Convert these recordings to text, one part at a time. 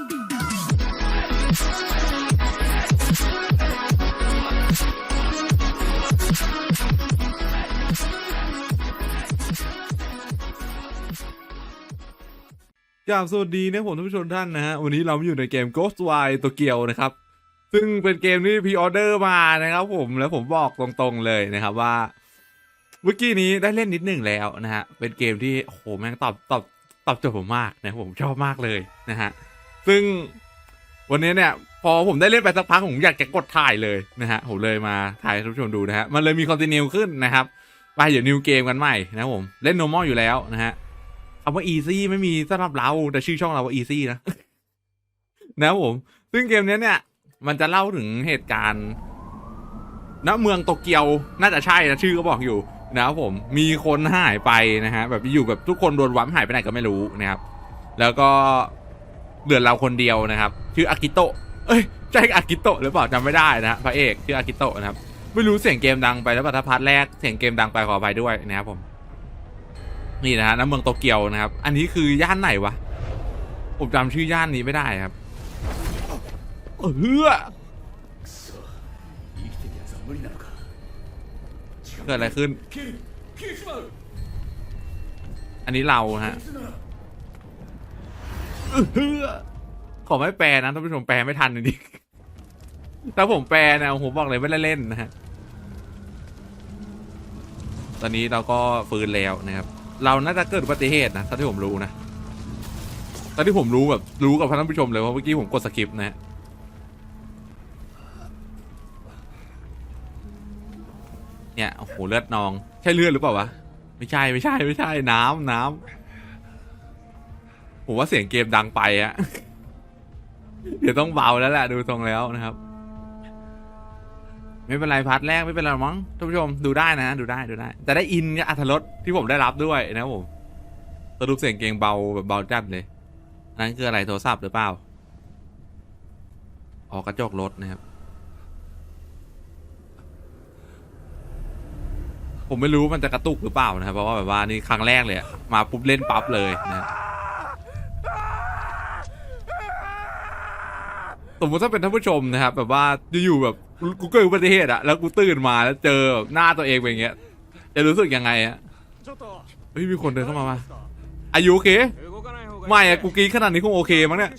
กราบสวัสดีนะผมท่านผู้ชมท่านนะฮะ วันนี้เราอยู่ในเกม Ghost Wire ตัวเกียวนะครับ ซึ่งเป็นเกมที่พ r ออเดอร์มานะครับผมแล้วผมบอกตรงๆเลยนะครับว่าเมื่อกี้นี้ได้เล่นนิดหนึ่งแล้วนะฮะ เป็นเกมที่โหแม่งตอบตอบตอบโจทย์ผมมากนะผมชอบมากเลยนะฮะ ซึ่งวันนี้เนี่ยพอผมได้เล่นไปสักพักผมอยากจะกดถ่ายเลยนะฮะผมเลยมาถ่ายท่านผู้ชมดูนะฮะมันเลยมีคอนติเนียขึ้นนะครับไปเดี๋ยวนิวเกมกันใหม่นะผมเล่น normal อยู่แล้วนะฮะคำว่า easy ไม่มีสำหรับเราแต่ชื่อช่องเราว่า easy นะนะผม ซึ่งเกมนี้เนี่ย มันจะเล่าถึงเหตุการณ์ณเมืองโตเกียวน่าจะใช่นะชื่อก็บอกอยู่นะครับผมมีคนหายไปนะฮะแบบอยู่แบบทุกคนโดนวัมหายไปไหนก็ไม่รู้นะครับแล้วก็ เหลือเราคนเดียวนะครับ ชื่ออากิโตะเอ้ยใช่อากิโตะหรือเปล่าจำไม่ได้นะพระเอกชื่ออากิโตะนะครับไม่รู้เสียงเกมดังไปแล้วปัทพัทแรกเสียงเกมดังไปขอไปด้วยนะครับผม นี่นะฮะน้ำเมืองโตเกียวนะครับ อันนี้คือย่านไหนวะผมจำชื่อย่านนี้ไม่ได้ครับเออเกิดอะไรขึ้น อันนี้เราฮะ ขอไม่แปลนะท่านผู้ชมแปลไม่ทันจริงถ้าผมแปลนะผมบอกเลยไม่ได้เล่นนะฮะ ตอนนี้เราก็ฟื้นแล้วนะครับ เราน่าจะเกิดอุบัติเหตุนะถ้าที่ผมรู้นะตอนที่ผมรู้แบบรู้กับท่านผู้ชมเลยว่าะเมื่อกี้ผมกดสกิปนะฮะเนี่ยโอ้โหเลือดนอง ใช่เลือดหรือเปล่าวะไม่ใช่ไม่ใช่ไม่ใช่น้ำน้ำ ผมว่าเสียงเกมดังไปอะเดี๋ยวต้องเบาแล้วแหละดูทรงแล้วนะครับ ไม่เป็นไรพาร์ทแรกไม่เป็นไรมั้งท่านผู้ชมดูได้นะดูได้ดูได้ แต่ได้อินกับอัธรสที่ผมได้รับด้วยนะครับผมสรุปเสียงเกงเบาแบบเบาจัดเลยอันนั้นคืออะไรโทรศัพท์หรือเปล่าออกกระจกรถนะครับ ผมไม่รู้มันจะกระตุกหรือเปล่านะครับ เพราะว่าแบบว่านี่ครั้งแรกเลยมาปุ๊บเล่นปั๊บเลยนะ สมมติถ้าเป็นท่านผู้ชมนะครับแบบว่าอยู่แบบกูเกิดอุบัติเหตุอะแล้วกูตื่นมาแล้วเจอหน้าตัวเองเป็นอย่างเงี้ยจะรู้สึกยังไงอะเฮ้ยมีคนเดินเข้ามาปะอายุโอเค ไม่อะกูกรีขนาดนี้คงโอเคมั้งเนี่ย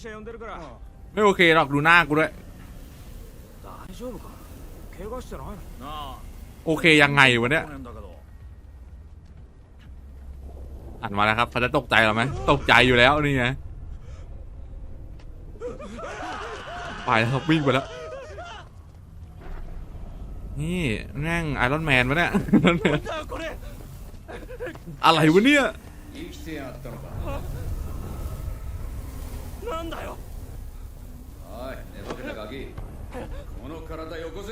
ไม่โอเคหรอกดูหน้ากูด้วยโอเคยังไงวะเนี่ยอ่านมาแล้วครับเขาจะตกใจหรอไหมตกใจอยู่แล้วนี่ไง ไปแล้วครับวิ่งไปแล้ว นี่แม่งไอรอนแมนวะเนี่ย なんだよこれ อะไรวะเนี่ย 生きてやがったのかなんだよおい寝ぼけたガキこの体よこせ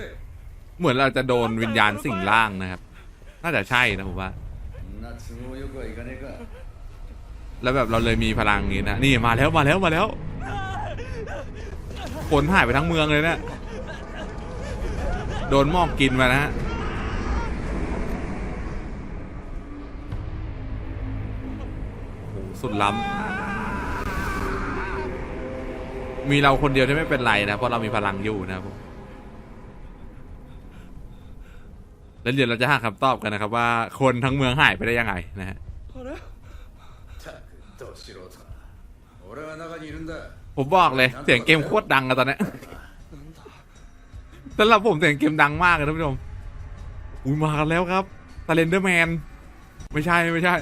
เหมือนเราจะโดนวิญญาณสิ่งล่างนะครับ น่าจะใช่นะผมว่า そんな都合よくはいかねえか แล้วแบบเราเลยมีพลังนี้นะ นี่มาแล้วมาแล้วมาแล้ว คนหายไปทั้งเมืองเลยเนะี่ยโดนหมอกกินมานะฮะโหสุดล้ำมีเราคนเดียวที่ไม่เป็นไรนะ เพราะเรามีพลังอยู่นะครับผมแล้วเดี๋ยวเราจะหาคำตอบกันนะครับว่าคนทั้งเมืองหายไปได้ยังไงนะฮะ ผมบอกเลยเสียงเกมโคตรดังอะตอนนี้สำหรับผมเสียงเกมดังมากเลยท่านผู้ชมอุ้ยมากันแล้วครับตาเลนเดอร์แมนไม่ใช่ไม่ใช่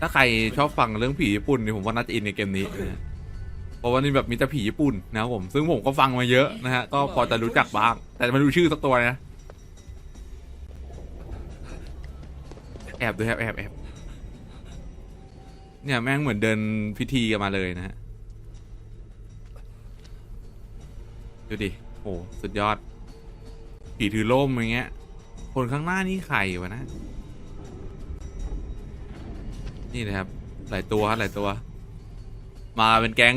ถ้าใครชอบฟังเรื่องผีญี่ปุ่นเนี่ยผมว่าน่าจะอินในเกมนี้เพราะว่านี่แบบมีแต่ผีญี่ปุ่นนะครับผม ซึ่งผมก็ฟังมาเยอะนะฮะก็พอจะรู้จักบ้าง แต่ไม่รู้ชื่อสักตัวนะแอบด้วยครับแอบแอบ เนี่ยแม่งเหมือนเดินพิธีกันมาเลยนะฮะ ดูดิ โอ้สุดยอด ผีถือล่มอย่างเงี้ย คนข้างหน้านี่ไข่วะนะ นี่นะครับ หลายตัวครับหลายตัว มาเป็นแก๊ง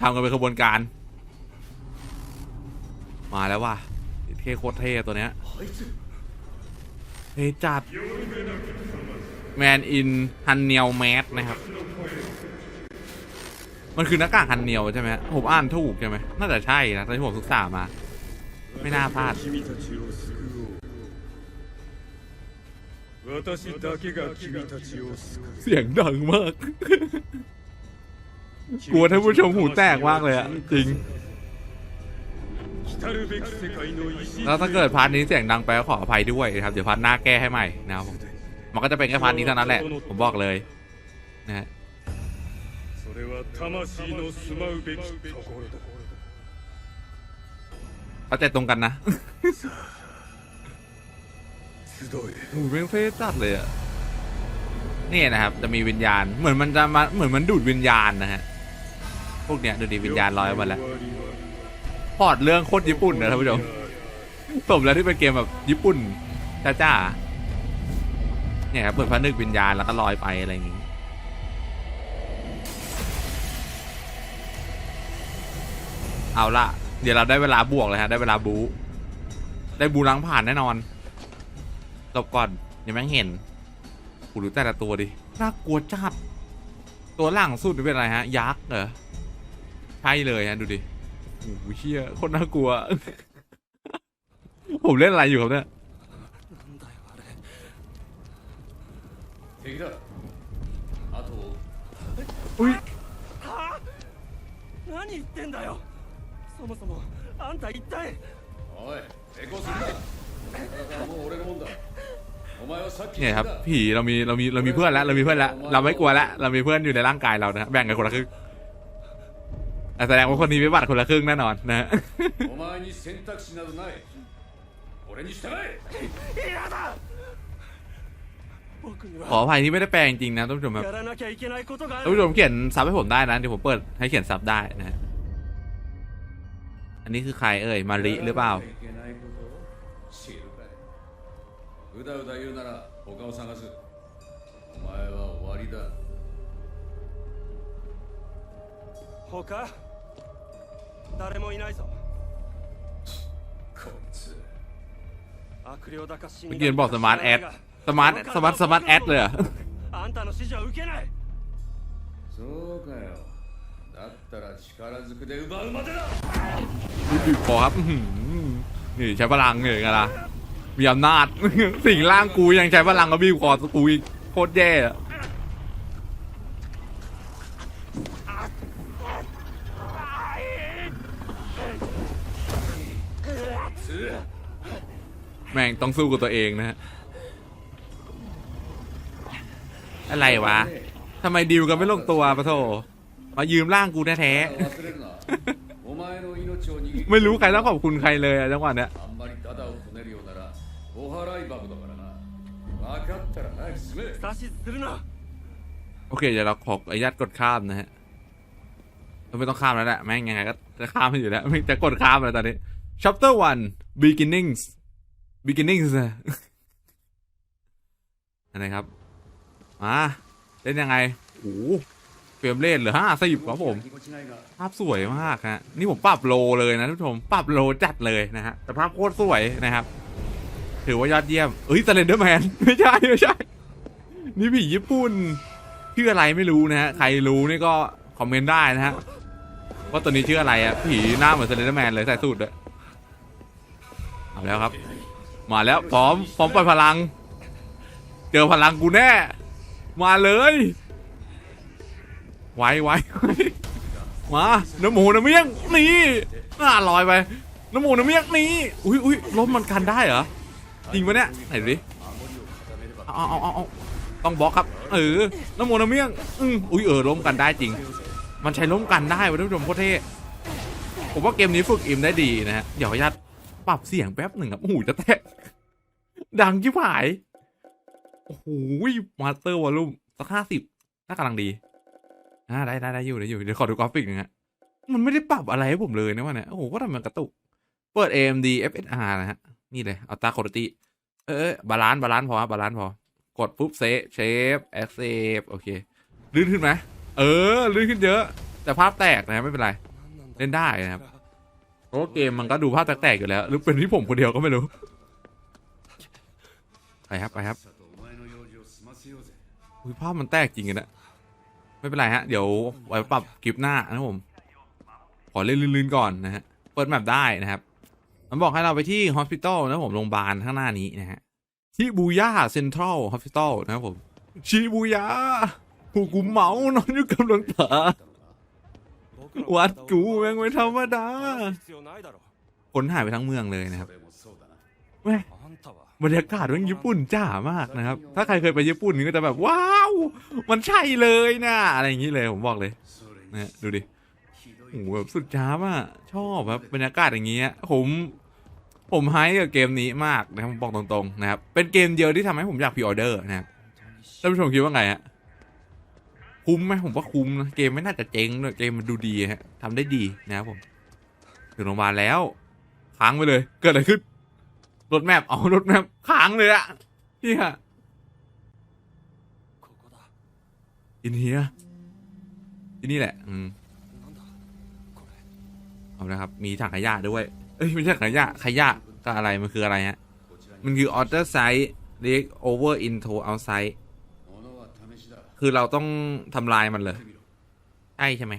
ทำกันเป็นขบวนการ มาแล้วว่ะเท่โคตรเท่ตัวเนี้ยเฮ้จัดแมนอินฮันเนียลแมสนะครับ มันคือหน้ากากฮันเนียวใช่ไหมผมอ่านถูกใช่ไหมน่าจะใช่นะตอนที่ผมศึกษามา ไม่น่าพลาดเสียงดังมาก กลัวท่านผู้ชมหูแตกมากเลยอะจริง แล้วถ้าเกิดพาร์ทนี้เสียงดังไปก็ขออภัยด้วยนะครับ เดี๋ยวพาร์ทหน้าแก้ให้ใหม่นะครับผมมันก็จะเป็นแค่พาร์ทนี้เท่านั้นแหละ ผมบอกเลยนะฮะ れは魂の住まうべきところだ เข้าใจตรงกันนะ 集え โอ้โหเป็นเฟซจัดเลยอะนี่นะครับ จะมีวิญญาณ เหมือนมันจะมา เหมือนมันดูดวิญญาณนะฮะ พวกเนี้ยดูดิวิญญาณลอยออกมาแล้ว พอร์ตเรื่องโคตรญี่ปุ่นนะท่านผู้ชม สมแล้วที่เป็นเกมแบบญี่ปุ่นจ้าจ้าๆเนี่ยครับเปิดพนึกวิญญาณแล้วก็ลอยไปอะไรอย่างงี้ เอาละเดี๋ยวเราได้เวลาบวกเลยฮะ ได้เวลาบู ได้บูล้างผ่านแน่นอนหลบก่อนยังไม่เห็นกูดูแต่ละตัวดิ น่ากลัวจัด ตัวหลังสุดนี่เป็นอะไรฮะ ยักษ์เหรอ ใช่เลยฮะ ดูดิ โอ้โหเชี่ยคนน่ากลัว ผมเล่นอะไรอยู่ครับเนี่ย 敵だあとอุ้ย 何言ってんだよ そもそもあんた一体おい抵抗するな体はもう俺のもんだお前はさっき เนี่ยครับ 死んだ ผีเรามีเรามีเรามีเพื่อนแล้ว เรามีเพื่อนแล้ว เราไม่กลัวแล้ว เรามีเพื่อนอยู่ในร่างกายเรานะฮะแบ่งกันคนละครึ่งแต่แสดงว่าคนนี้วิบัติคนละครึ่งแน่นอนนะฮะ お前に選択肢などない俺に従え嫌だ僕に ขอ は อภัยที่ไม่ได้แปลจริงๆนะท่านผู้ชมครับ やらなきゃいけないことがあ ท่านผู้ช る มเขียนซับให้ผมได้นะ เดี๋ยวผมเปิดให้เขียนซับได้นะฮะ อันนี้คือใครเอ่ย มาริหรือเปล่า やらなきゃいけないことを知るかいうだうだ言うなら他を探すお前は終わりだ他誰もいないぞこいつ悪霊だか死 เมื่อกี้บอกสมาร์ทแอด สมาร์ทสมาร์ทสมาร์ทแอดเลยเหรอ あんたの指示は受けないそうかよ だったら力ずくで奪うまでだ บีบคอครับอื้อหือนี่ใช้พลังเนี่ยไงล่ะ มีอำนาจ สิ่งล่างกูยังใช้พลังกับบีบคอกูอีกโคตรแย่อะแม่งต้องสู้กับตัวเองนะฮะ อะไรวะ ทำไมดิวกันไม่ลงตัวปะโถ มายืมร่างกูแท้ๆไม่รู้ใครต้องขอบคุณใครเลยอะจังหวะเนี้ยโอเคเดี๋ยวเราขออนุญาตกดข้ามนะฮะไม่ต้องข้ามแล้วแหละแม่งยังไงก็จะข้ามมันอยู่แล้วไม่จะกดข้ามแล้วตอนนี้ chapter one beginnings beginnings อะไรครับ มาเล่นยังไงโอ้ รมเรทเหลือห้าสิบครับผมภาพสวยมากฮะนี่ผมปรับโลเลยนะทุกผชมปรับโลจัดเลยนะฮะแต่ภาพโคตรสวยนะครับ ถือว่ายอดเยี่ยมเอ้ยสเลนเดอร์แมนไม่ใช่ไม่ใช่ นี่ผีญี่ปุ่นชื่ออะไรไม่รู้นะฮะใครรู้นี่ก็คอมเมนต์ได้นะฮะว่าตัวนี้ชื่ออะไรอะผีหน้าเหมือนสเลนเดอร์แมนเลยใส่สูตรด้วยเอาแล้วครับ มาแล้วพร้อมพร้อมปล่อยพลัง เจอพลังกูแน่ มาเลย ไว้ไว้มาน้ำหมูน้ำเมี่ยงนี่น่าลอยไปน้ำหมูน้ำเมี่ยงนี่อุ้ยอุ้ยล้มมันกันได้เหรอจริงปะเนี่ยไหนดูดิเอาเอาเอาเอาต้องบล็อกครับเออน้ำหมูน้ำเมี่ยงอืออุ้ยเออล้มกันได้จริง มันใช้ล้มกันได้วะท่านผู้ชมโคตรเท่ผมว่าเกมนี้ฝึกอิมได้ดีนะฮะเดี๋ยวขออนุญาตปรับเสียงแป๊บหนึ่งครับโอ้โหจะแตกดังชิบหายโอ้โหมาสเตอร์วอลลุ่มสักห้าสิบน่ากำลังดี อ่าได้ได้ได้อยู่ได้อยู่เดี๋ยวขอดูกราฟิกหนึ่งฮะมันไม่ได้ปรับอะไรให้ผมเลยนะวัเนี่ยโอ้โหก็ทำเหมือนกระตุก เปิด AMD FSR นะฮะ นี่เลยอัลตราคุณภาพเออบาลานซ์บาลานซ์พอฮะบาลานซ์พอ กดปุ๊บเซฟเชฟแอคเซฟโอเคลื่นขึ้นไหมเออลื่นขึ้นเยอะ แต่ภาพแตกนะไม่เป็นไร เล่นได้นะครับเพราะเกมมันก็ดูภาพแตกๆอยู่แล้ว หรือเป็นที่ผมคนเดียวก็ไม่รู้ไปครับไปครับอุ้ยภาพมันแตกจริงกันนะ ไม่เป็นไรฮะ เดี๋ยวไว้ปรับคลิปหน้านะผม ขอเล่นลื่นๆก่อนนะฮะ เปิดแมปได้นะครับ มันบอกให้เราไปที่ hospital นะผม โรงพยาบาลข้างหน้านี้นะฮะ ชิบูย่าเซ็นทรัลฮอสพิตอลนะครับผม ชิบูย่าผูกูเมานอนอยู่กำลังเงตาวัดกูแม่งไม่ธรรมดาคนหายไปทั้งเมืองเลยนะครับแม่ บรรยากาศมันญี่ปุ่นจ้ามากนะครับ ถ้าใครเคยไปญี่ปุ่นนี่ก็จะแบบว้าว มันใช่เลยนะอะไรอย่างนี้เลยผมบอกเลยนะดูดิโหแบบสุดจ้ามากชอบแบบบรรยากาศอย่างเงี้ยผมผมไฮกับเกมนี้มากนะผมบอกตรงๆนะครับ เป็นเกมเดียวที่ทำให้ผมอยากพิออเดอร์นะท่านผู้ชมคิดว่าไงฮะคุ้มไหมผมว่าคุ้มนะเกมไม่น่าจะเจ๊งเลยเกมมันดูดีฮะทำได้ดีนะครับผมถึงโรงพยาบาลแล้วค้างไปเลย เกิดอะไรขึ้น รถแมพเอารถแมพค้างเลยอะเฮียอินเฮียที่นี่แหละ อืมเอาละครับ มีถังขยะด้วย เอ้ยไม่ใช่ขยะ ขยะก็อะไร มันคืออะไรฮะ มันคือออเดอร์ไซส์เล็กโอเวอร์อินโทรเอาไซส์คือเราต้องทำลายมันเลย ใช่ใช่ไหม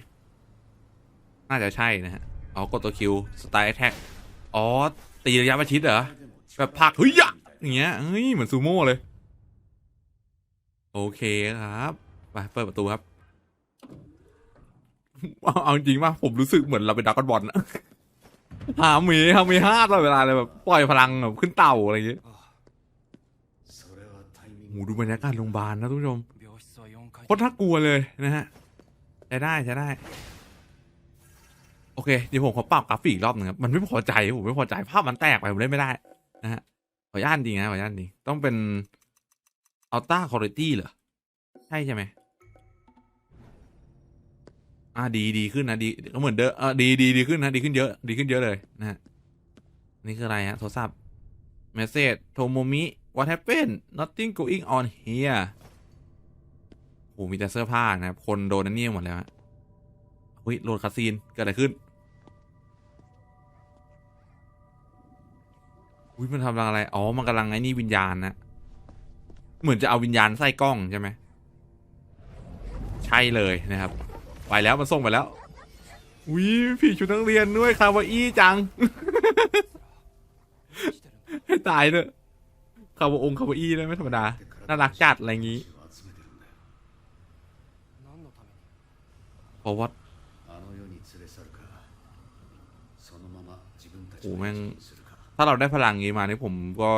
น่าจะใช่นะฮะ อ๋อกดตัวคิว สไตล์แท็ก อ๋อ ตีระยะประชิดเหรอ แบบผักเฮ้ยยะอย่างเงี้ยเฮ้ยเหมือนซูโม่เลย โอเคครับไปเปิดประตูครับเอาจริงป่ะผมรู้สึกเหมือนเราเป็นดักกบอลนะหาหมีหาหมีห้าตลอดเวลาเลยแบบปล่อยพลังแบบขึ้นเต่าอะไรอย่างเงี้ยหมูดูบรรยากาศโรงพยาบาลนะทุกผู้ชมโคตรน่ากลัวเลยนะฮะจะได้จะได้ โอเคเดี๋ยวผมขอปรับกราฟิกรอบหนึ่งครับ มันไม่พอใจผมไม่พอใจภาพมันแตกไปผมเล่นไม่ได้ นะฮะขออนุญาตจริงนะขออนุญาตจริงต้องเป็นอัลต้าคุณภาพเหรอ ใช่ใช่ไหมอ่าดีดีขึ้นนะดีก็เหมือนเดิมเออดีดีดีขึ้นนะดีขึ้นเยอะดีขึ้นเยอะเลยนะฮะนี่คืออะไรฮะโทรศัพท์เมสเซจโทโมมิ what happened nothing going on here โอ้มีแต่เสื้อผ้านะครับ คนโดนนั่นนี่หมดแล้วฮะเฮ้ยโหลดคาซีนเกิดอะไรขึ้น อุ้ยมันทำลังอะไร อ๋อ มันกำลังไอ้นี่วิญญาณนะ เหมือนจะเอาวิญญาณใส่กล้องใช่ไหม ใช่เลยนะครับ ไปแล้วมันส่งไปแล้ว อุ้ยผีชุดนักเรียนด้วยคาวาอี้จัง ให้ตายเนอะคาวาองคาวาอี้ลยไม่ธรรมดา น่ารักจัดอะไรอย่างนี้เพราะว่าโอ้แม่ง ถ้าเราได้พลังนี้มานี่ผมก็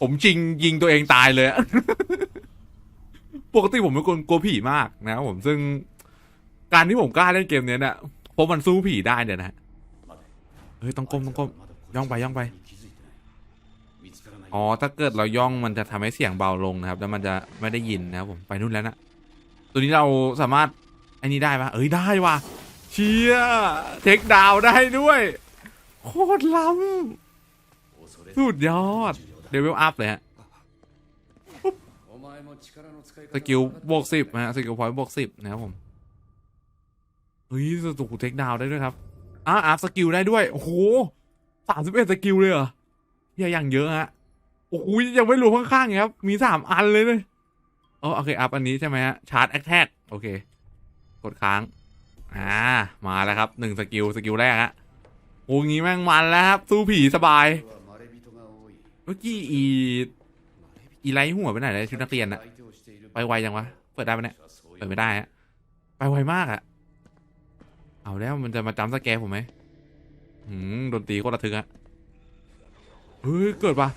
ผมจริงยิงตัวเองตายเลย ปกติผมเป็นคนกลัวผีมากนะผมซึ่งการที่ผมกล้าเล่นเกมเนี้ยเนี่ยเพราะมันสู้ผีได้เนี่ยนะเฮ้ยต้องก้มต้องก้มย่องไปย่องไปอ๋อถ้าเกิดเราย่องมันจะทำให้เสียงเบาลงนะครับ แล้วมันจะไม่ได้ยินนะครับผมไปนู่นแล้วนะตัวนี้เราสามารถไอ้นี้ได้ปะเอ้ยได้ว่ะเชียเทคดาวได้ด้วย โคตรล้ำ สุดยอดเดเวลอัพเลยฮะสกิลบวกสิบนะฮะสกิลพอยต์บวกสิบนะครับผมเฮ้ยสตูเทคดาวได้ด้วยครับอ่าอัพสกิลได้ด้วยโอ้โหสามสิบเอ็ดสกิลเลยเหรอเยอะอย่างเยอะฮะโอ้ยยังไม่รู้ข้างๆครับมีสามอันเลยเลยอ๋อโอเคอัพอันนี้ใช่ไหมฮะชาร์จแอคแท็กโอเค กดค้างอ่ามาแล้วครับหนึ่งสกิลสกิลแรกฮะโอ้ยงี้แม่งมันแล้วครับสู้ผีสบาย เมื่อกี้อีอีไลท์หัวไปไหนเลยชุดนักเรียนอะไปไวยังวะ เปิดได้ปะเนี่ย เปิดไม่ได้ฮะไปไวมากอะเอาแล้วมันจะมาจำสแกผมไหมหืมดนตรีก็รระทึกอะเฮ้ย เกิดปะ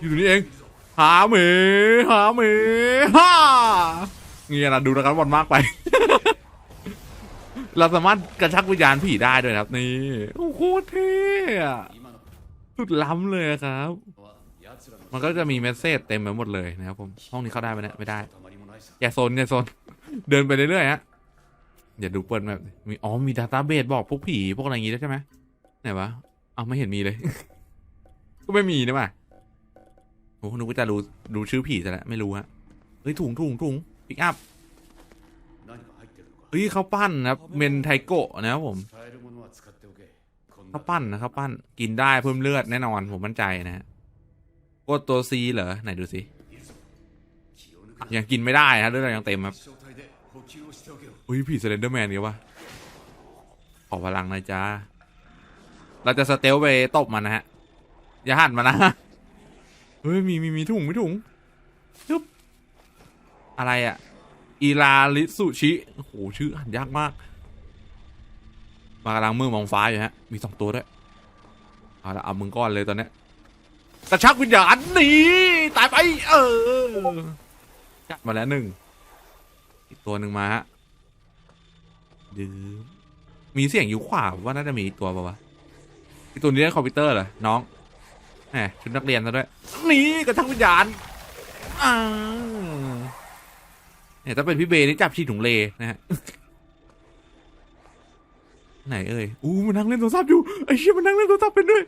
อยู่ตรงนี้เอง หาเมหาเมฮ่าเงี้ยนะดูนะครับบอลมากไป เราสามารถกระชักวิญญาณผีได้ด้วยครับนี่ โอ้โหเท่อะุดล้ำเลยครับ มันก็จะมีเมสเซจเต็มไปหมดเลยนะครับผมห้องนี้เข้าได้ไหมเนี่ยไม่ได้ อย่าโซนอย่าโซนเดินไปเรื่อยๆฮะอย่าดูเปิดแบบมีอ๋อมีดาต้าเบสบอกพวกผีพวกอะไรอย่างงี้ได้ใช่ไหมไหนวะเอาไม่เห็นมีเลย ก็ไม่มีนะว่ะโอ้หนูก็จะรู้รู้ชื่อผีแต่ละไม่รู้ฮะเฮ้ยถุงถุงถุงปิกอัพเฮ้ยเขาปั้นนะครับเมนไทโกะนะครับผม ข้าวปั้นนะข้าวปั้นกินได้เพิ่มเลือดแน่นอนผมมั่นใจนะฮะกดตัวซีเหรอไหนดูสิยังกินไม่ได้นะเลือดเรยังเต็มครับอุ้ยผีสเลนเดอร์แมนเนี่ยวะขอพลังนะจ้าเราจะสเตลไปตบมันนะฮะอย่าหันมานะเฮ้ยมีมีมีถุงมีถุงยึบอะไรอะอีลาลิสุชิโอ้โหชื่ออ่านยากมาก มากำลังมือมองฟ้าอยู่ฮะ มีสองตัวด้วย เอาละเอามึงก้อนเลยตอนนี้กระชักวิญญาณหนีตายไป เออจัดมาแล้วหนึ่ง อีกตัวหนึ่งมาฮะดื้อมีเสียงอยู่ขวาว่าน่าจะมีตัวป่าวะไอตัวนี้เล่นคอมพิวเตอร์เหรอ น้องแหมชุดนักเรียนซะด้วยนี่กระทั่งวิญญาณอ่าเนี่ยถ้าเป็นพี่เบย์นี่จับชีถุงเลนะฮะ ไหนเอ่ยอู้มันนั่งเล่นโทรศัพท์อยู่ไอ้เชี่ยมันนั่งเล่นโทรศัพท์เป็นด้วย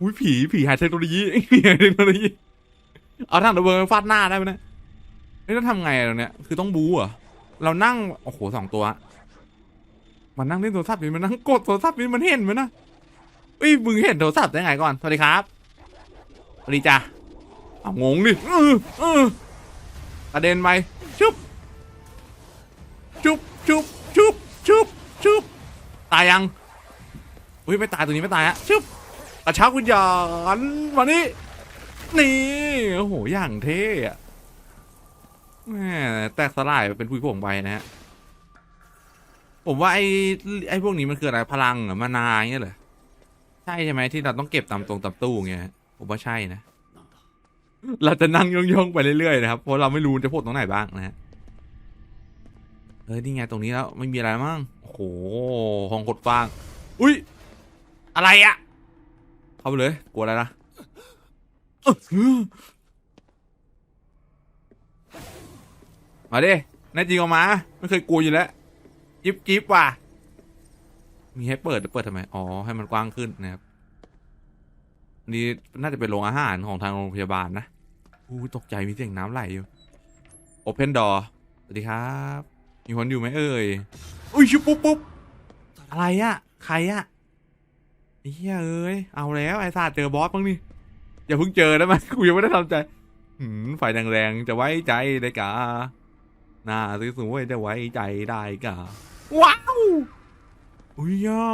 อุ้ยผีผีหาเทคโนโลยีผีหาเทคโนโลยีเอาทางระเบิดฟาดหน้าได้ไหมเนะนี่ต้องทำไงอะตรงเนี้ยคือต้องบู๊เหรอเรานั่งโอ้โหสองตัว มันนั่งเล่นโทรศัพท์นี่มันนั่งกดโทรศัพท์นี่มันเห็นไหมนะเอ้ยมึงเห็นโทรศัพท์ได้ไงก่อนสวัสดีครับสวัสดีจ้าเอางงดิเออเออกระเด็นไปชุบชุบชุบชุบชุบชุบ ตายยังอุ้ยไม่ตายตัวนี้ไม่ตายฮะชึบกระชากวิหยานวันนี้นี่โอ้โหอย่างเท่แหมแตกสลายเป็นผู้ผงใบนะฮะผมว่าไอ้ไอ้พวกนี้มันคืออะไรพลังหรือมานาเงี้ยเหรอใช่ใช่ไหมที่เราต้องเก็บตามตรงตามตู้เงี้ยผมว่าใช่นะ เราจะนั่งยองๆไปเรื่อยๆนะครับเพราะเราไม่รู้จะพูดตรงไหนบ้างนะฮะ เออนี่ไงตรงนี้แล้วไม่มีอะไรมั้งโอ้โหห้องกดฟาง อุ้ยอะไรอะเข้าไปเลยกลัวอะไรนะมาดิแน่จริงออกมา ไม่เคยกลัวอยู่แล้วจิบจิบว่ะ มีให้เปิดหรือเปิดทำไม อ๋อ ให้มันกว้างขึ้นนะครับ นี่น่าจะเป็นโรงอาหารของทางโรงพยาบาลนะอู้ตกใจมีเสียงน้ำไหลอยู่ Open Door สวัสดีครับ มีคนอยู่ไหมเอ่ย อุ้ยชุบปุ๊บปุ๊บอะไรอะใครอะไอ้เหี้ยเอ้ย เอาแล้วไอ้ศาสเจอบอสบ้างนี่อย่าเพิ่งเจอได้ไหมกูยังไม่ได้ทำใจหืมไฟแรงๆจะไว้ใจได้กะหน้าสวยๆจะไว้ใจได้กะว้าว อุ้ยย่า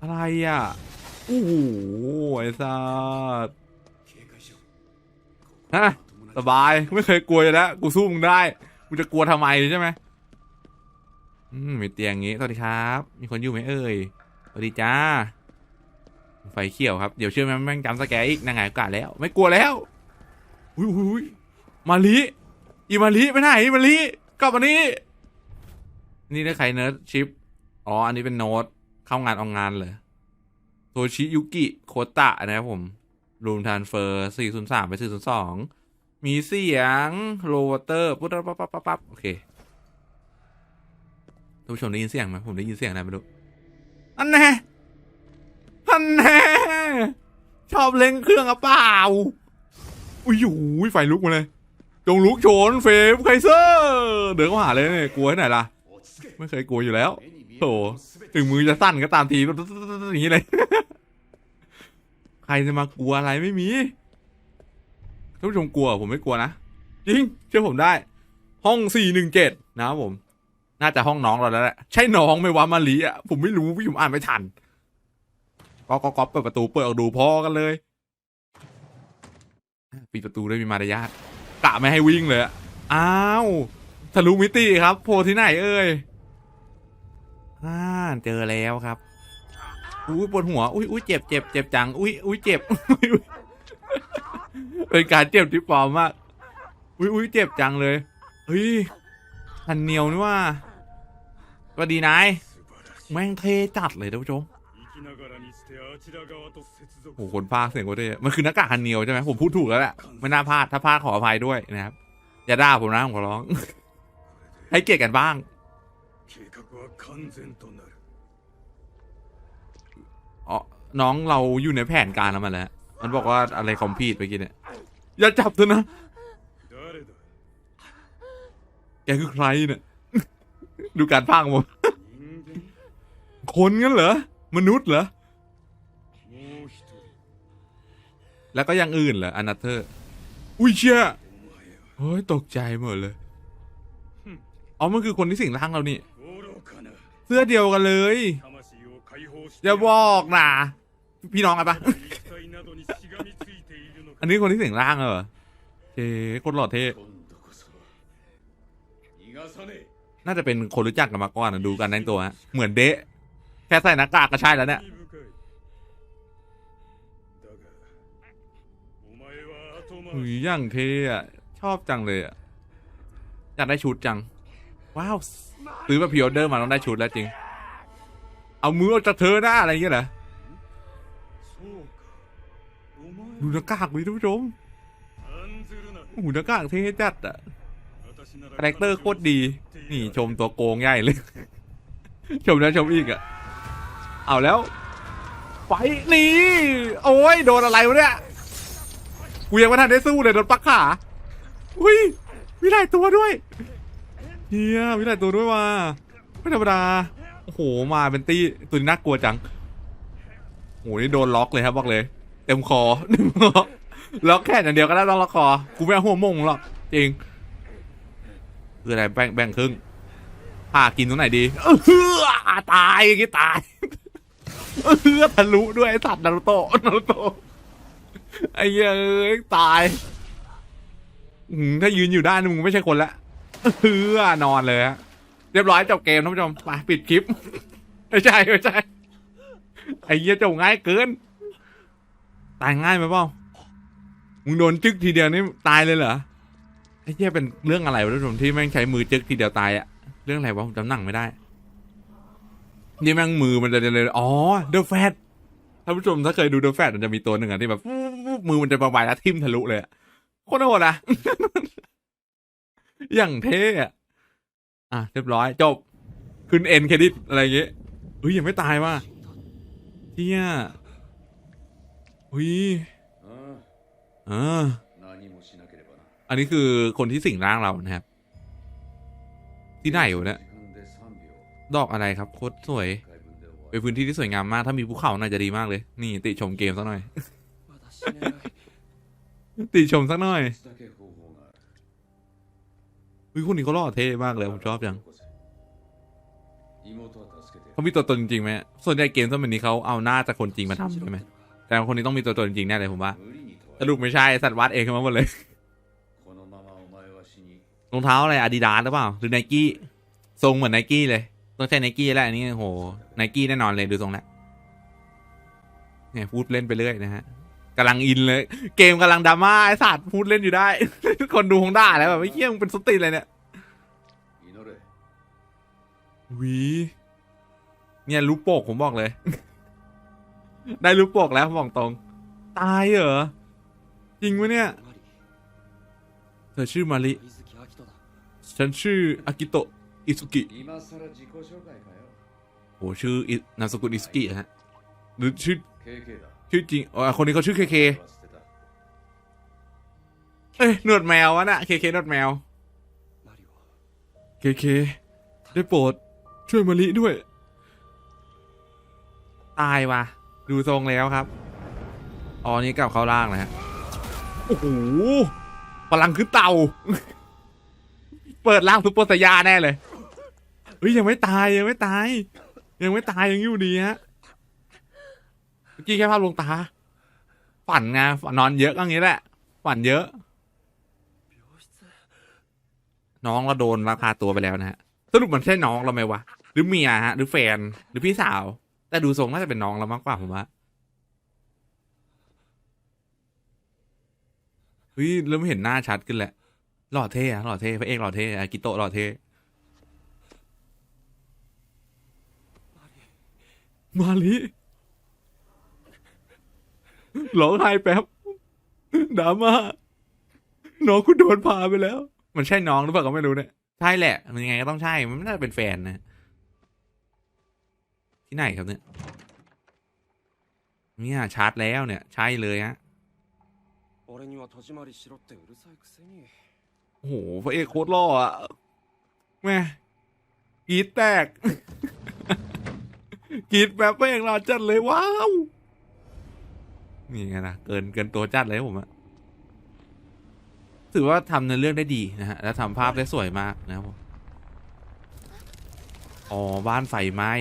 อะไรอะโอ้โหไอ้ศาสฮะสบาย ไม่เคยกลัวแล้ว กูสู้มึงได้ กูจะกลัวทำไมใช่ไหมอืมมีเตียงงี้ สวัสดีครับ มีคนอยู่ไหมเอ่ย สวัสดีจ้า ไฟเขียวครับ เดี๋ยวเชื่อไหมแม่งจำสแกอีกนางไงกาแล้ว ไม่กลัวแล้วอุ้ยอุ้ยอุ้ยมาลิอีมาลิไปไหนมาลิกลับมานี่ นี่ได้ใครเนิร์ดชิป อ๋อ อันนี้เป็นโน้ต เข้างานออกงานเลยโทชิยุกิ โคตะนะครับผมรูมทานเฟอร์403 ไป 402 มีเสียงโลวเตอร์ปุ๊บปั๊บปั๊บปั๊บโอเคท่านผู้ชมได้ยินเสียงไหมผมได้ยินเสียงอะไรไม่รู้อันแน่อันแน่ชอบเล่นเครื่องอะเปล่าอุ้ยอยู่ไฟลุกมาเลย จงลุกโชนเฟมไคเซอร์เดินเข้าหาเลยเนี่ยกลัวที่ไหนล่ะ ไม่เคยกลัวอยู่แล้วโถถึงมือจะสั้นก็ตามทีแบบนี้เลย ใครจะมากลัวอะไรไม่มี ท่านผู้ชมกลัวผมไม่กลัวนะ จริงเชื่อผมได้ ห้องสี่หนึ่งเจ็ดนะครับผม น่าจะห้องน้องเราแล้วแหละใช่น้องไหม่วะมาลีอะผมไม่รู้พี่ผมอ่านไม่ทันก็ก็ก็เปิดประตูเปิดออกดูพอกันเลยปิดประตูด้วยมีมารยาทกะไม่ให้วิ่งเลยอ้าวทะลุมิติครับโผล่ที่ไหนเอ่ยอ่าเจอแล้วครับอุ้ยปวดหัวอุ้ยอุ้ยเจ็บเจ็บเจ็บจังอุ้ยอุ้ยเจ็บอุ๊ยอุ๊ย เป็นการเจ็บที่ปลอมมาก อุ้ยอุ้ยเจ็บจังเลยเฮ้ยทันเหนียวนี่ว่าก็ดีนายแม่งเทจัดเลยทุกนงชมโอ้โหคนพากเสียงก็ได้มันคือหน้ากากฮันเนียวใช่ไหมผมพูดถูกแล้วแหละไม่น่าพลาดถ้าพลาดขออภัยด้วยนะครับ อย่าด่าผมนะผมขอร้อง ให้เกียรติกันบ้างอ๋อน้องเราอยู่ในแผนการแล้วมันแล้ว มันบอกว่าอะไรคอมพีดไปกินเนี่ยอย่าจับเธอนะ แกคือใครเนี่ย ดูการพากหมดคนงั้นเหรอ มนุษย์เหรอ แล้วก็ยังอื่นเหรออนาเธอร์ อุ้ยเชี่ยเฮ้ย ตกใจหมดเลยอ๋อมันคือคนที่สิงร่างเรานี่ เสื้อเดียวกันเลย อย่าบอกนะ พี่น้องกันปะ อันนี้คนที่เสียงล่างเหรอเทคนหล่อเท่น่าจะเป็นคนรู้จักกันมาก่อนนะดูกันแต่งตัวฮะเหมือนเดะแค่ใส่หน้ากากก็ใช่แล้วเนี่ยหุยย่างเทอะชอบจังเลยอะอยากได้ชุดจัง ว้าวซื้อมาพิออเดอร์มาต้องได้ชุดแล้วจริง เอามือออกจากเธอหน้าอะไรอย่างเงี้ยเหรอ ดูหน้ากากวิทุกผู้ชมโอ้โหหน้ากากเท่จัดอะคาแรคเตอร์โคตรดี นี่ชมตัวโกงง่ายเลย ชมแล้วชมอีกอะเอาแล้วไฟนี่ โอ้ยโดนอะไรวะเนี่ยกูยังไม่ทันได้สู้เลยโดนปักขา อุ้ยมีหลาตัวด้วยเฮียมีหลาตัวด้วยว่ะไม่ธรรมดา โอ้โห มาเป็นตี้ตัวนี้น่ากลัวจังโอ้โหนี่โดนล็อกเลยครับบอกเลย เต็มคอเต็มคอล็อกแค่อย่างเดียวก็ได้ต้องล็อกคอกูไม่เอาหัวมงหรอกจริงคืออะไรแบ่งแบ่งครึ่งผ่ากินตรงไหนดีเออตายอย่ตายเออทะลุด้วยไอ้สัตว์นารุโตะนารุโตะไอ้เหี้ยเอ้ยตายอืมถ้ายืนอยู่ได้นี่มึงไม่ใช่คนละเออนอนเลยฮะเรียบร้อยจบเกมท่านผู้ชมไปปิดคลิปไม่ใช่ไม่ใช่ไอ้เหี้ยจบง่ายเกิน ตายง่ายไหมเปล่ามึงโดนจึกทีเดียวนี่ตายเลยเหรอไอ้เหี้ยเป็นเรื่องอะไรวะท่านผู้ชมที่แม่งใช้มือจึกทีเดียวตายอะเรื่องอะไรวะผมจำหนังไม่ได้นี่แม่งมือมันจะเลยอ๋อเดอะแฟตท่านผู้ชมถ้าเคยดูเดอะแฟตมันจะมีตัวหนึ่งอะที่แบบมือมันจะประบายแล้วทิ่มทะลุเลยอะโคตรโหดอะอย่างเท่อะอะเรียบร้อยจบขึ้นเอ็นเครดิตอะไรอย่างเงี้ยเฮ้ยยังไม่ตายว่ะเฮีย ฮ้ยอันนี้คือคนที่สิงร่างเรานะครับ ที่ไหนอยู่เนี่ยดอกอะไรครับโคตรสวยเป็นพื้นที่ที่สวยงามมากถ้ามีภูเขาน่าจะดีมากเลย นี่ติชมเกมสักหน่อย ติชมสักหน่อยวิคุณนี้เขาล่อเท่มากเลย ผมชอบจังเขามีตัวตนจริงไหมส่วนใหญ่เกมสมัยนี้เขาเอาหน้าจากคนจริงมาทำใช่ไหม แต่คนนี้ต้องมีตัวตนจริงแน่เลยผมว่าสรุปไม่ใช่สัตว์วัดเองขึ้นมาหมดเลยรองเท้าอะไรอาดิดาสหรือเปล่าหรือไนกี้ทรงเหมือนไนกี้เลย ต้องใช้ไนกี้แหละอันนี้โหไนกี้แน่นอนเลยดูทรงแล้วเนี่ยพูดเล่นไปเรื่อยนะฮะกำลังอินเลย เกมกำลังดราม่าไอ้สัตว์พูดเล่นอยู่ได้ คนดูคงด่าแล้วแบบไม่เที่ยงเป็นสติเลยเนี่ยวีเนี่ยรูปโปกผมบอกเลย ได้รูปปกแล้วบอกตรง ตายเหรอ จริงไหมเนี่ย เธอชื่อมาริ ฉันชื่ออากิโตะอิสุกิโอ้ชื่อนามสกุลอิสุกิฮะ หรือชื่อชื่อจริงอ๋อคนนี้เขาชื่อเคเค เอ้ยหนวดแมววะน่ะเคเคหนวดแมว เคเค ได้โปรดช่วยมาริด้วย ตายว่ะ ดูทรงแล้วครับ อ๋อนี่กลับเข้าล่างนะฮะ โอ้โหพลังคือเต่า เปิดล่างซุปเปอร์สยาแน่เลยเฮ้ยยังไม่ตายยังไม่ตาย ยังไม่ตายยังอยู่ดีฮะเมื่อกี้แค่ภาพลวงตา ฝันไงฝันนอนเยอะก็อย่างนี้แหละ ฝันเยอะ น้องเราโดนลักพาตัวไปแล้วนะฮะ สรุปมันใช่น้องเราไหมวะ หรือเมียฮะ หรือแฟน หรือพี่สาว แต่ดูทรงน่าจะเป็นน้องเรามากกว่าผมว่าเฮ้ยเริ่มเห็นหน้าชัดขึ้นแหละ หล่อเท่อะหล่อเท่พระเอกหล่อเท่อากิโตะหล่อเท่มาลิร้องไห้แป๊บดราม่าน้องคุณโดนพาไปแล้ว มันใช่น้องหรือเปล่าก็ไม่รู้เนี่ย ใช่แหละ มันยังไงก็ต้องใช่ มันไม่น่าจะเป็นแฟนนะ ที่ไหนครับเนี่ยเนี่ยชาร์จแล้วเนี่ยใช่เลยฮะโอ้โหพระเอกโคตรล่ออะแม่กีดแตกกีดแบบพรอเอกเราจัดเลยว้าวนี่ไงนะเกินเกินตัวจัดเลยผมอะถือว่าทำในเรื่องได้ดีนะฮะแล้วทำภาพได้สวยมากนะครับอ๋อบ้านไฟไหม้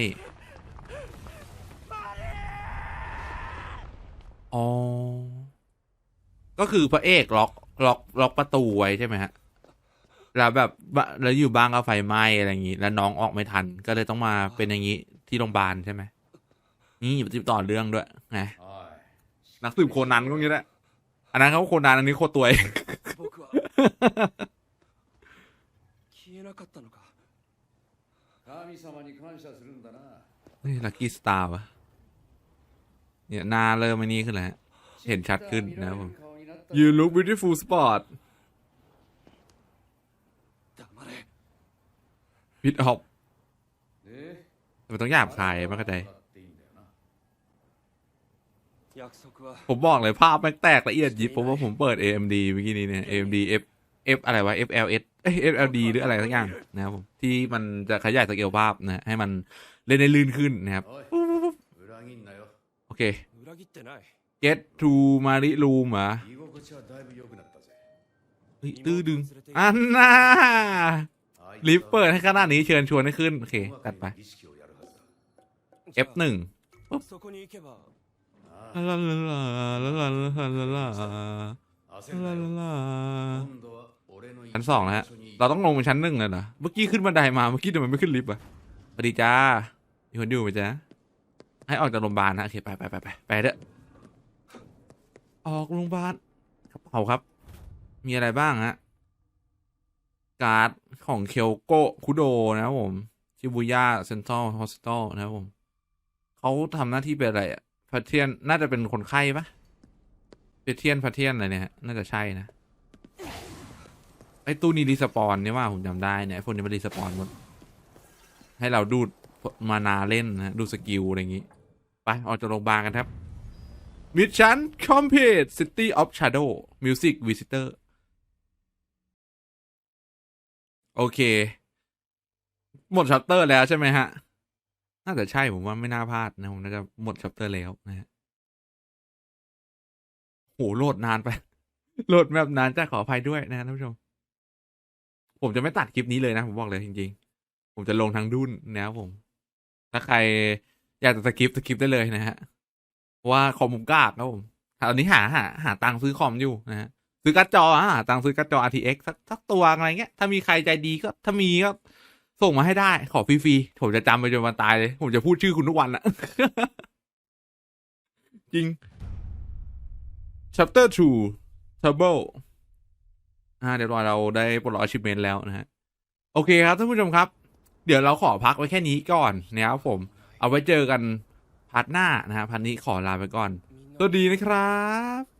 อ๋อ ก็คือพระเอกล็อกล็อกล็อกประตูไว้ใช่ไหมฮะ แล้วแบบแล้วอยู่บ้านก็ไฟไหม้อะไรอย่างนี้ แล้วน้องออกไม่ทัน ก็เลยต้องมาเป็นอย่างนี้ที่โรงพยาบาลใช่ไหม นี่ติดต่อเรื่องด้วยไงนักสืบโคนันก็งี้แหละ อันนั้นเขาโคนันอันนี้โคตัวเองนี่ลักกี้สตาร์วะ เนี่ยหน้าเริ่มอันนี้ขึ้นแล้ว เห็นชัดขึ้นนะผม You look beautiful spot พิดออกมันต้องหยาบคายมากใจ ผมบอกเลยภาพแม่งแตกละเอียดยิบผมว่าผมเปิด AMD เมื่อกี้นี้เนี่ย AMD F F อะไรวะ FLS เอ FLD หรืออะไรสักอย่างนะครับผมที่มันจะขยายสเกลภาพนะ ให้มันเล่นได้ลื่นขึ้นนะครับ โอเค get to มาริลูมเอเฮ้ตื้อดึง อันน่าลิฟเปิดให้ขนาดนี้เชิญชวนให้ขึ้น โอเค ตัดไป F1 ปุ๊บลาลาลาลาลาลาลาชั้นสองนะฮะ เราต้องลงไปชั้นหนึ่งเลยนะเมื่อกี้ขึ้นบันไดมา เมื่อกี้ทำไมไม่ขึ้นลิฟต์อะสวัสดีจ้ามีคนอยู่ไหมจ๊ะ ให้ออกจากโรงพยาบาลนะโอเคไปไปไปไปไปเถอะออกโรงพยาบาลกระเป๋าครับ มีอะไรบ้างฮะการ์ดของเคียวโกคุโดนะครับผมชิบูย่าเซ็นทรัลฮอสพิทอลนะครับผมเขาทำหน้าที่เป็นอะไรอะพัเทียนน่าจะเป็นคนไข้ปะเพเทียนพัเทียนอะไรเนี่ยน่าจะใช่นะไอตู้นี้รีสปอนเนี่ยว่าผมจำได้เนี่ยไอ้พวกนี้มันรีสปอนหมดให้เราดูด มานาเล่นนะดูสกิลอะไรอย่างงี้ ไป ออกจากโรงพยาบาลกันครับมิชชั่นคอมเพลต City of Shadow Music Visitor โอเค หมดชัปเตอร์แล้วใช่ไหมฮะ น่าจะใช่ผมว่าไม่น่าพลาดนะ ผมน่าจะหมดชัปเตอร์แล้วนะฮะโหโหลดนานไป โหลดแบบนานจะขออภัยด้วยนะฮะท่านผู้ชม ผมจะไม่ตัดคลิปนี้เลยนะ ผมบอกเลยจริง ๆ ผมจะลงทางดุนนะครับผม ถ้าใครอยากจะสกิปสกิปได้เลยนะฮะเพราะว่าคอมมุมกากครับผมตอนนี้หาหาหาตังค์ซื้อคอมอยู่นะฮะซื้อการ์ดจออะหาตังค์ซื้อการ์ดจอ RTX สักสักตัวอะไรเงี้ย ถ้ามีใครใจดีก็ถ้ามีก็ส่งมาให้ได้ ขอฟรีๆผมจะจำไปจนวันตายเลย ผมจะพูดชื่อคุณทุกวันอะจริง chapter 2 trouble อ่าเดี๋ยวรอเราได้ปลดล็อก achievement แล้วนะฮะ โอเคครับท่านผู้ชมครับ เดี๋ยวเราขอพักไว้แค่นี้ก่อนนะครับผม เอาไว้เจอกันพาร์ทหน้านะฮะพาร์ทนี้ขอลาไปก่อนสวัสดีนะครับ